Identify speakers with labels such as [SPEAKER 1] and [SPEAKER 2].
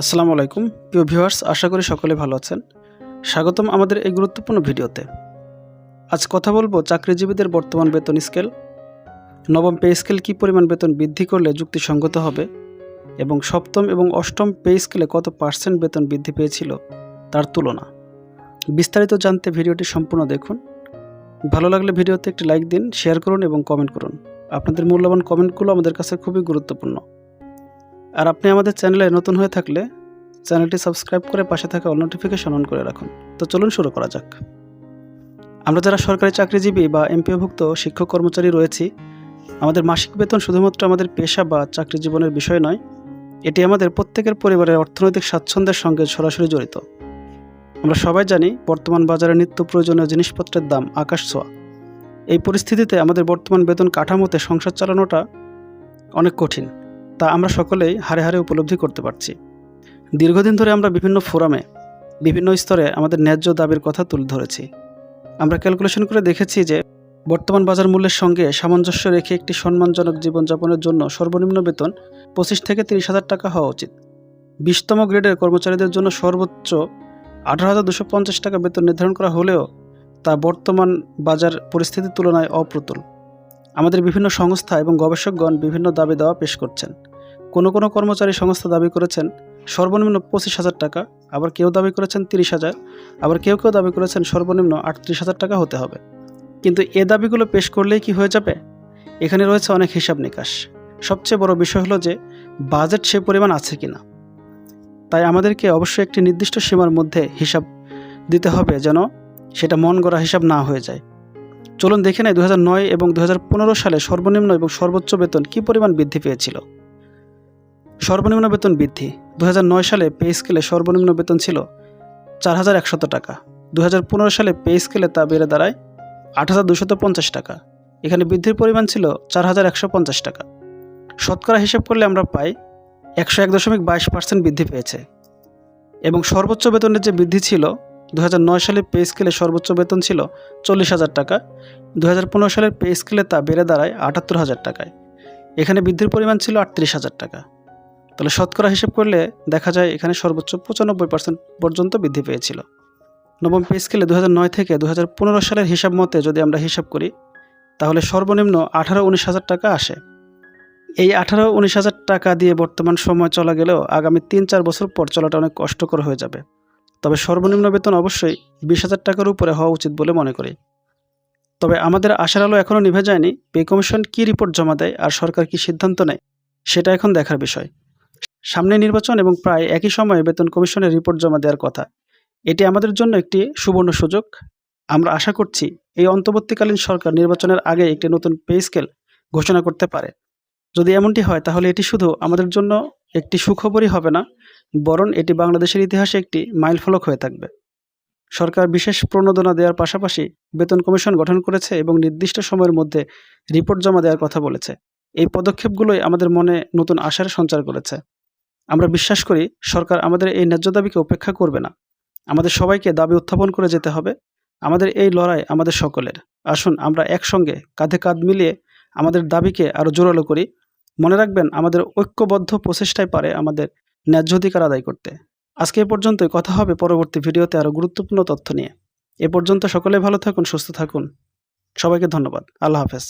[SPEAKER 1] আসসালামু আলাইকুম। প্রিয় ভিউয়ার্স, আশা করি সকলে ভালো আছেন। স্বাগতম আমাদের এই গুরুত্বপূর্ণ ভিডিওতে। আজ কথা বলব চাকরিজীবীদের বর্তমান বেতন স্কেল, নবম পে স্কেল কী পরিমাণ বেতন বৃদ্ধি করলে যুক্তিসঙ্গত হবে, এবং সপ্তম এবং অষ্টম পে স্কেলে কত পার্সেন্ট বেতন বৃদ্ধি পেয়েছিল তার তুলনা। বিস্তারিত জানতে ভিডিওটি সম্পূর্ণ দেখুন। ভালো লাগলে ভিডিওতে একটি লাইক দিন, শেয়ার করুন এবং কমেন্ট করুন। আপনাদের মূল্যবান কমেন্টগুলো আমাদের কাছে খুবই গুরুত্বপূর্ণ। আর আপনি আমাদের চ্যানেলে নতুন হয়ে থাকলে চ্যানেলটি সাবস্ক্রাইব করে পাশে থাকা অল নোটিফিকেশন অন করে রাখুন। তো চলুন শুরু করা যাক। আমরা যারা সরকারি চাকরিজীবী বা এমপিওভুক্ত শিক্ষক কর্মচারী রয়েছি, আমাদের মাসিক বেতন শুধুমাত্র আমাদের পেশা বা চাকরি জীবনের বিষয় নয়, এটি আমাদের প্রত্যেকের পরিবারের অর্থনৈতিক স্বাচ্ছন্দ্যের সঙ্গে সরাসরি জড়িত। আমরা সবাই জানি বর্তমান বাজারে নিত্য প্রয়োজনীয় জিনিসপত্রের দাম আকাশ ছোঁয়া। এই পরিস্থিতিতে আমাদের বর্তমান বেতন কাঠামোতে সংসার চালানোটা অনেক কঠিন। তা আমরা সকলেই হারে হারে উপলব্ধি করতে পারছি। দীর্ঘদিন ধরে আমরা বিভিন্ন ফোরামে, বিভিন্ন স্তরে আমাদের ন্যায্য দাবির কথা তুলে ধরেছি। আমরা ক্যালকুলেশন করে দেখেছি যে বর্তমান বাজার মূল্যের সঙ্গে সামঞ্জস্য রেখে একটি সম্মানজনক জীবনযাপনের জন্য সর্বনিম্ন বেতন পঁচিশ থেকে তিরিশ হাজার টাকা হওয়া উচিত। বিশতম গ্রেডের কর্মচারীদের জন্য সর্বোচ্চ আঠারো হাজার দুশো পঞ্চাশ টাকা বেতন নির্ধারণ করা হলেও তা বর্তমান বাজার পরিস্থিতির তুলনায় অপ্রতুল। আমাদের বিভিন্ন সংস্থা এবং গবেষকগণ বিভিন্ন দাবি দেওয়া পেশ করছেন। কোনো কোনো কর্মচারী সংস্থা দাবি করেছেন, সর্বনিম্ন পঁচিশ হাজার টাকা, আবার কেউ দাবি করেছেন তিরিশ হাজার, আবার কেউ কেউ দাবি করেছেন সর্বনিম্ন আটত্রিশ হাজার টাকা হতে হবে। কিন্তু এ দাবিগুলো পেশ করলেই কি হয়ে যাবে? এখানে রয়েছে অনেক হিসাব নিকাশ। সবচেয়ে বড় বিষয় হলো যে, বাজেট সে পরিমাণ আছে কিনা তাই আমাদেরকে অবশ্যই একটি নির্দিষ্ট সীমার মধ্যে হিসাব দিতে হবে যেন সেটা মন গড়া হিসাব না হয়ে যায়। চলুন দেখে নেয় দু এবং দু হাজার পনেরো সালে সর্বনিম্ন এবং সর্বোচ্চ বেতন কী পরিমাণ বৃদ্ধি পেয়েছিল। সর্বনিম্ন বেতন বৃদ্ধি। দু হাজার নয় সালে পে স্কেলে সর্বনিম্ন বেতন ছিল চার হাজার একশত টাকা। দু হাজার পনেরো সালে পে স্কেলে তা বেড়ে দাঁড়ায় আট হাজার দুশত পঞ্চাশ টাকা। এখানে বৃদ্ধির পরিমাণ ছিল চার হাজার একশো পঞ্চাশ টাকা। শতকরা হিসেব করলে আমরা পাই একশো এক দশমিক বাইশ পার্সেন্ট বৃদ্ধি পেয়েছে। এবং সর্বোচ্চ বেতনের যে বৃদ্ধি ছিল দু হাজার নয় সালে পে স্কেলে সর্বোচ্চ বেতন ছিল চল্লিশ হাজার টাকা। দু হাজার পনেরো সালের পে স্কেলে তা বেড়ে দাঁড়ায় আটাত্তর হাজার টাকায়। এখানে বৃদ্ধির পরিমাণ ছিল আটত্রিশ হাজার টাকা। তাহলে শতকরা হিসেব করলে দেখা যায় এখানে সর্বোচ্চ পঁচানব্বই পার্সেন্ট পর্যন্ত বৃদ্ধি পেয়েছিল। নবম পে স্কেলে দু হাজার নয় থেকে দু হাজার পনেরো সালের হিসাব মতে যদি আমরা হিসাব করি, তাহলে সর্বনিম্ন আঠারো উনিশ হাজার টাকা আসে। এই আঠারো উনিশ হাজার টাকা দিয়ে বর্তমান সময় চলা গেলেও আগামী তিন চার বছর পর চলাটা অনেক কষ্টকর হয়ে যাবে। তবে সর্বনিম্ন বেতন অবশ্যই বিশ হাজার টাকার উপরে হওয়া উচিত বলে মনে করি। তবে আমাদের আশার আলো এখনও নিভে যায়নি, পে কমিশন কী রিপোর্ট জমা দেয় আর সরকার কী সিদ্ধান্ত নেয়, সেটা এখন দেখার বিষয়। সামনে নির্বাচন এবং প্রায় একই সময়ে বেতন কমিশনের রিপোর্ট জমা দেওয়ার কথা। এটি আমাদের জন্য একটি সুবর্ণ সুযোগ। আমরা আশা করছি এই অন্তর্বর্তীকালীন সরকার নির্বাচনের আগে একটি নতুন পে স্কেল ঘোষণা করতে পারে। যদি এমনটি হয়, তাহলে এটি শুধু আমাদের জন্য একটি সুখবরই হবে না, বরং এটি বাংলাদেশের ইতিহাসে একটি মাইলফলক হয়ে থাকবে। সরকার বিশেষ প্রণোদনা দেওয়ার পাশাপাশি বেতন কমিশন গঠন করেছে এবং নির্দিষ্ট সময়ের মধ্যে রিপোর্ট জমা দেওয়ার কথা বলেছে। এই পদক্ষেপগুলোই আমাদের মনে নতুন আশার সঞ্চার করেছে। আমরা বিশ্বাস করি সরকার আমাদের এই ন্যায্য দাবিকে উপেক্ষা করবে না। আমাদের সবাইকে দাবি উত্থাপন করে যেতে হবে। আমাদের এই লড়াই আমাদের সকলের। আসুন, আমরা একসঙ্গে কাঁধে কাঁধ মিলিয়ে আমাদের দাবিকে আরও জোরালো করি। মনে রাখবেন, আমাদের ঐক্যবদ্ধ প্রচেষ্টায় পারে আমাদের ন্যায্য অধিকার আদায় করতে। আজকে এ পর্যন্তই। কথা হবে পরবর্তী ভিডিওতে আরও গুরুত্বপূর্ণ তথ্য নিয়ে। এ পর্যন্ত সকলে ভালো থাকুন, সুস্থ থাকুন। সবাইকে ধন্যবাদ। আল্লাহ হাফেজ।